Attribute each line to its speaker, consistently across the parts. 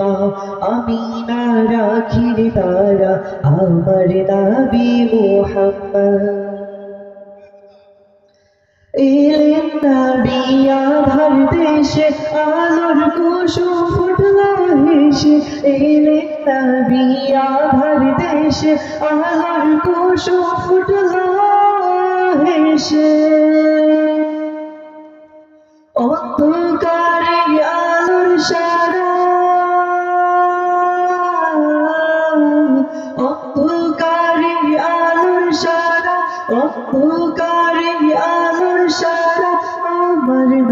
Speaker 1: মা আমি না রাখির তারা আমার নবী মোহাম্মদ। এলেন নবী আধার দেশে, আলোর কুসুম ফুটল হেসে। এলেন নবী আধার দেশে, আলোর কুসুম ফুটল হেসে।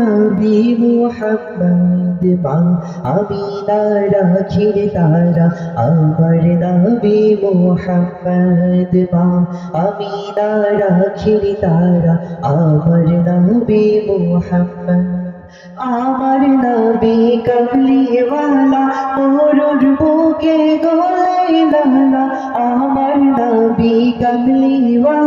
Speaker 1: নবী মুহাম্মদ মা আমি না রাখির তারা, আমার নবী মুহাম্মদ মা আমি না রাখির তারা, আমার নবী মুহাম্মদ। আমার নবী কমলিওয়ালা মোরুর বুকে গোলাই লালা, আমার নবী কমলিওয়ালা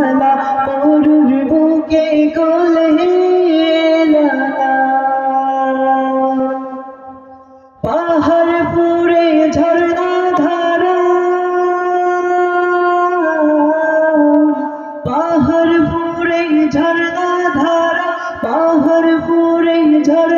Speaker 1: পাহাড় পুরে ঝর্ণা ধারা আমার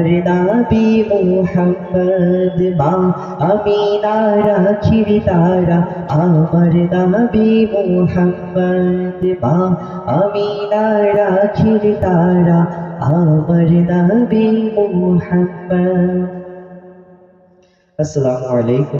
Speaker 1: আমার নবী মুহাম্মদ, মা আমি না রাখির তারা। আমার নবী মোহাম্মদ, মা আমি না রাখির তারা। আমার নবী মোহাম্মদ। আসসালামু আলাইকুম।